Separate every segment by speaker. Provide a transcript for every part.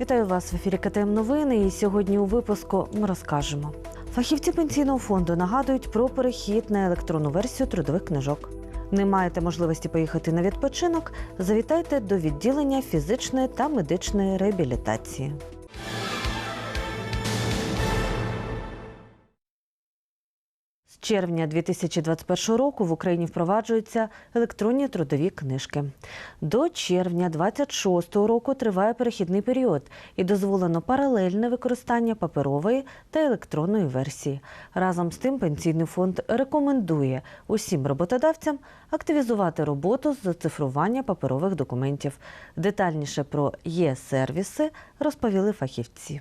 Speaker 1: Вітаю вас в ефірі КТМ Новини. І сьогодні у випуску ми розкажемо. Фахівці пенсійного фонду нагадують про перехід на електронну версію трудових книжок. Не маєте можливості поїхати на відпочинок? Завітайте до відділення фізичної та медичної реабілітації. Червня 2021 року в Україні впроваджуються електронні трудові книжки. До червня 2026 року триває перехідний період і дозволено паралельне використання паперової та електронної версії. Разом з тим пенсійний фонд рекомендує усім роботодавцям активізувати роботу з зацифрування паперових документів. Детальніше про є-сервіси розповіли фахівці.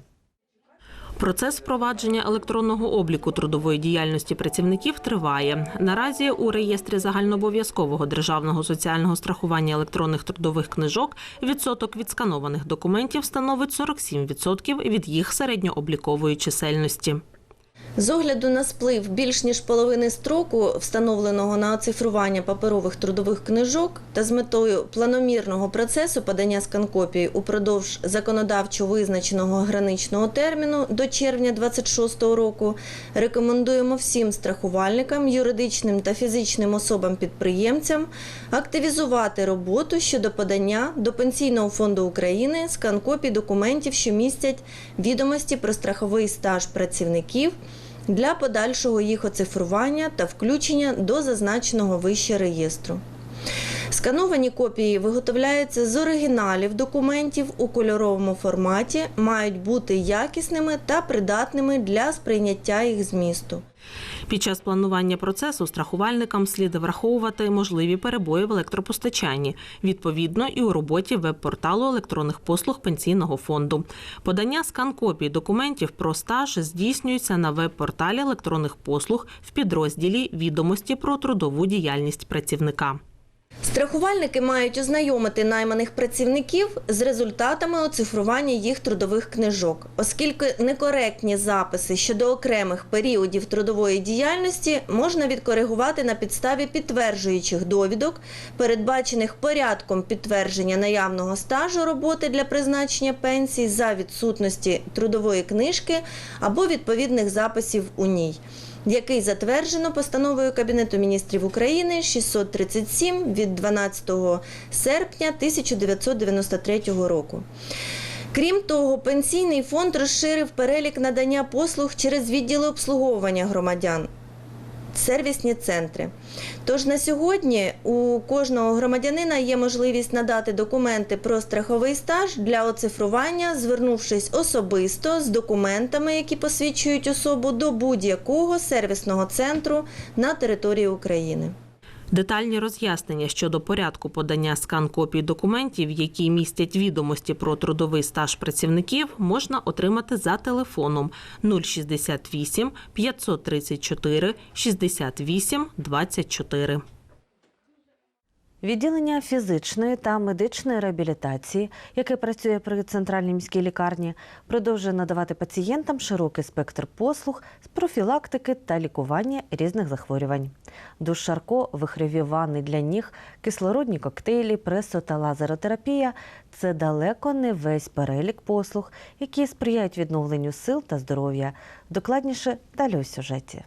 Speaker 2: Процес впровадження електронного обліку трудової діяльності працівників триває. Наразі у реєстрі загальнообов'язкового державного соціального страхування електронних трудових книжок відсоток від сканованих документів становить 47% від їх середньооблікової чисельності.
Speaker 3: З огляду на сплив більш ніж половини строку, встановленого на оцифрування паперових трудових книжок, та з метою планомірного процесу подання сканкопії упродовж законодавчо визначеного граничного терміну до червня 2026 року, рекомендуємо всім страхувальникам, юридичним та фізичним особам-підприємцям активізувати роботу щодо подання до Пенсійного фонду України сканкопій документів, що містять відомості про страховий стаж працівників для подальшого їх оцифрування та включення до зазначеного вище реєстру. Скановані копії виготовляються з оригіналів документів у кольоровому форматі, мають бути якісними та придатними для сприйняття їх змісту.
Speaker 2: Під час планування процесу страхувальникам слід враховувати можливі перебої в електропостачанні, відповідно і у роботі веб-порталу електронних послуг пенсійного фонду. Подання скан-копій документів про стаж здійснюється на веб-порталі електронних послуг в підрозділі Відомості про трудову діяльність працівника.
Speaker 3: Страхувальники мають ознайомити найманих працівників з результатами оцифрування їх трудових книжок, оскільки некоректні записи щодо окремих періодів трудової діяльності можна відкоригувати на підставі підтверджуючих довідок, передбачених порядком підтвердження наявного стажу роботи для призначення пенсій за відсутності трудової книжки або відповідних записів у ній який затверджено постановою Кабінету міністрів України 637 від 12 серпня 1993 року. Крім того, пенсійний фонд розширив перелік надання послуг через відділи обслуговування громадян. Сервісні центри. Тож на сьогодні у кожного громадянина є можливість надати документи про страховий стаж для оцифрування, звернувшись особисто з документами, які посвідчують особу до будь-якого сервісного центру на території України.
Speaker 2: Детальні роз'яснення щодо порядку подання скан-копій документів, які містять відомості про трудовий стаж працівників, можна отримати за телефоном 068 534 68 24.
Speaker 1: Відділення фізичної та медичної реабілітації, яке працює при центральній міській лікарні, продовжує надавати пацієнтам широкий спектр послуг з профілактики та лікування різних захворювань. Душ Шарко, вихреві ванни для ніг, кислородні коктейлі, пресо та лазеротерапія це далеко не весь перелік послуг, які сприяють відновленню сил та здоров'я. Докладніше далі у сюжеті.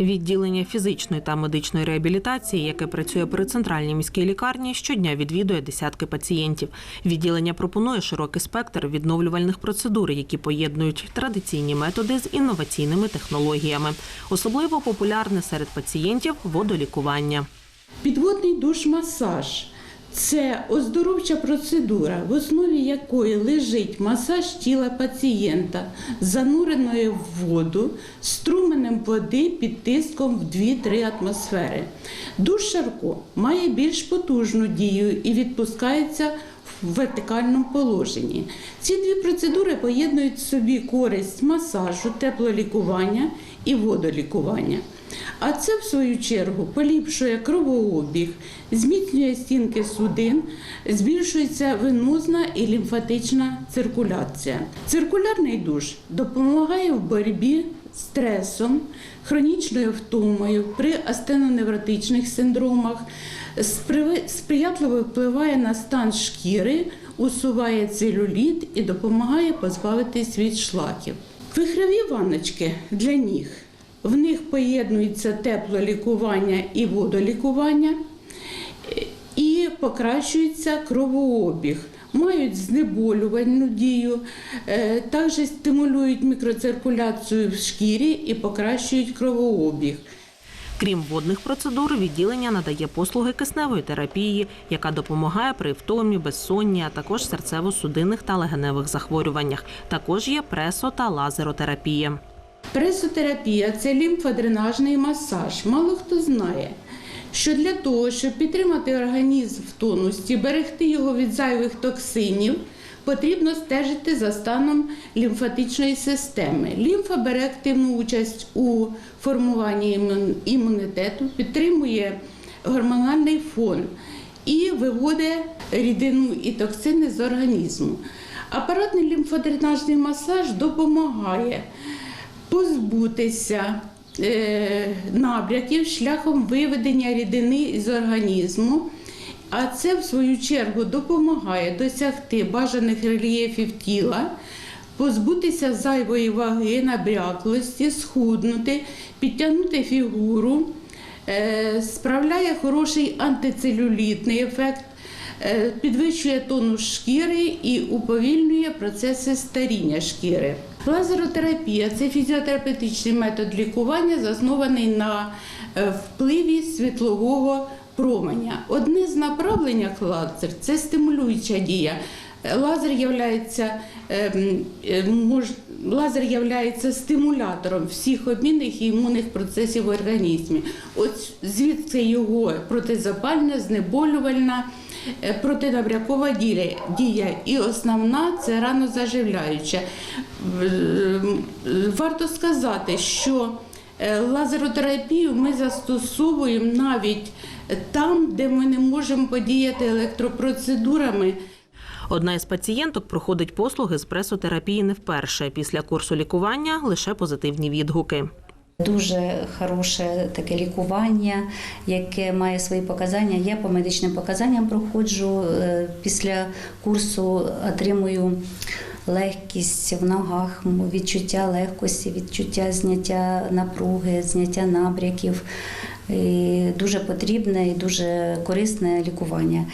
Speaker 2: Відділення фізичної та медичної реабілітації, яке працює при центральній міській лікарні, щодня відвідує десятки пацієнтів. Відділення пропонує широкий спектр відновлювальних процедур, які поєднують традиційні методи з інноваційними технологіями. Особливо популярне серед пацієнтів водолікування.
Speaker 4: Підводний душ-масаж це оздоровча процедура, в основі якої лежить масаж тіла пацієнта, зануреної в воду струменем води під тиском в 2-3 атмосфери. Душ Шарко має більш потужну дію і відпускається в вертикальному положенні. Ці дві процедури поєднують в собі користь масажу, теплолікування і водолікування. А це, в свою чергу, поліпшує кровообіг, зміцнює стінки судин, збільшується венозна і лімфатична циркуляція. Циркулярний душ допомагає в боротьбі з стресом, хронічною втомою, при астеноневротичних синдромах, сприятливо впливає на стан шкіри, усуває целюліт і допомагає позбавитись від шлаків. Вихрові ванночки для ніг. В них поєднується теплолікування і водолікування і покращується кровообіг. Мають знеболювальну дію, е, також стимулюють мікроциркуляцію в шкірі і покращують кровообіг.
Speaker 2: Крім водних процедур, відділення надає послуги кисневої терапії, яка допомагає при втомі, безсонні, а також серцево-судинних та легеневих захворюваннях. Також є пресо та лазеротерапія.
Speaker 4: Пресотерапія це лімфодренажний масаж. Мало хто знає, що для того, щоб підтримати організм в тонусі, берегти його від зайвих токсинів, потрібно стежити за станом лімфатичної системи. Лімфа бере активну участь у формуванні імунітету, підтримує гормональний фон і виводить рідину і токсини з організму. Апаратний лімфодренажний масаж допомагає позбутися е, набряків шляхом виведення рідини з організму. А це, в свою чергу, допомагає досягти бажаних рельєфів тіла, позбутися зайвої ваги, набряклості, схуднути, підтягнути фігуру, е, справляє хороший антицелюлітний ефект, е, підвищує тонус шкіри і уповільнює процеси старіння шкіри. Лазеротерапія це фізіотерапевтичний метод лікування, заснований на е, впливі світлового променя. Одне з направлень лазер це стимулююча дія. Е, Лазер являється, ем, е, мож, лазер являється стимулятором всіх обмінних і імунних процесів в організмі. От звідси його протизапальна, знеболювальна, е, протинабрякова дія. І основна це ранозаживляюча. В- Варто сказати, що е, лазеротерапію ми застосовуємо навіть там, де ми не можемо подіяти електропроцедурами.
Speaker 2: Одна із пацієнток проходить послуги з пресотерапії не вперше. Після курсу лікування лише позитивні відгуки.
Speaker 5: Дуже хороше таке лікування, яке має свої показання. Я по медичним показанням проходжу. е, Після курсу отримую легкість в ногах, відчуття легкості, відчуття зняття напруги, зняття набряків. І дуже потрібне і дуже корисне лікування.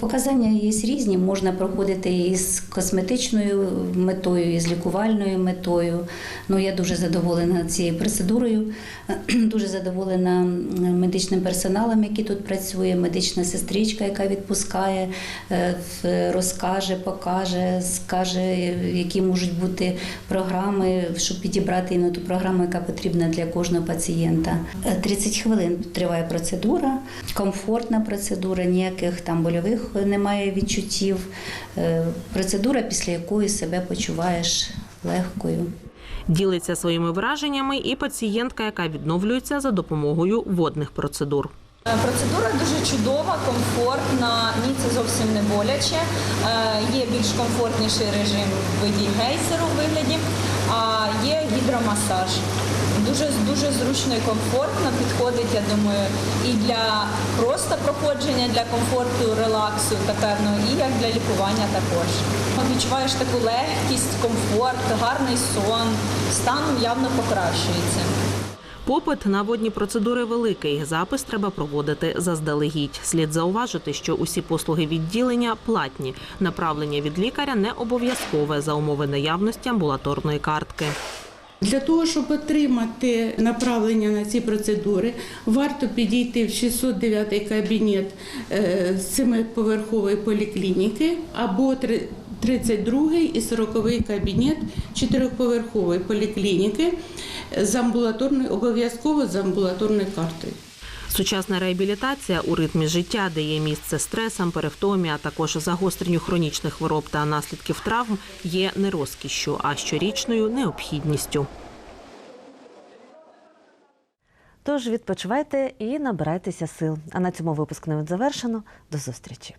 Speaker 5: Показання є різні, можна проходити із косметичною метою, і з лікувальною метою. Ну, я дуже задоволена цією процедурою, дуже задоволена медичним персоналом, який тут працює, медична сестричка, яка відпускає, е, розкаже, покаже, скаже, які можуть бути програми, щоб підібрати іменно ту програму, яка потрібна для кожного пацієнта. Е, 30 хвилин триває процедура, комфортна процедура, ніяких там больових немає відчуттів. Е, Процедура, після якої себе почуваєш легкою.
Speaker 2: Ділиться своїми враженнями і пацієнтка, яка відновлюється за допомогою водних процедур.
Speaker 6: Е, Процедура дуже чудова, комфортна, ні, це зовсім не боляче. Е, Є більш комфортніший режим в виді гейзеру в вигляді, а є гідромасаж. Дуже дуже зручно і комфортно підходить, я думаю, і для просто проходження, для комфорту, релаксу та певно, і як для лікування також. Відчуваєш таку легкість, комфорт, гарний сон, стан явно покращується.
Speaker 2: Попит на водні процедури великий. Запис треба проводити заздалегідь. Слід зауважити, що усі послуги відділення платні. Направлення від лікаря не обов'язкове за умови наявності амбулаторної картки.
Speaker 4: Для того, щоб отримати направлення на ці процедури, варто підійти в 609 кабінет семиповерхової поліклініки або три- 32 і 40 кабінет чотирьохповерхової поліклініки з амбулаторною, обов'язково з амбулаторною картою.
Speaker 2: Сучасна реабілітація у ритмі життя дає місце стресам, перевтомі, а також загостренню хронічних хвороб та наслідків травм є не розкішшю, а щорічною необхідністю.
Speaker 1: Тож відпочивайте і набирайтеся сил. А на цьому випуск не завершено. До зустрічі.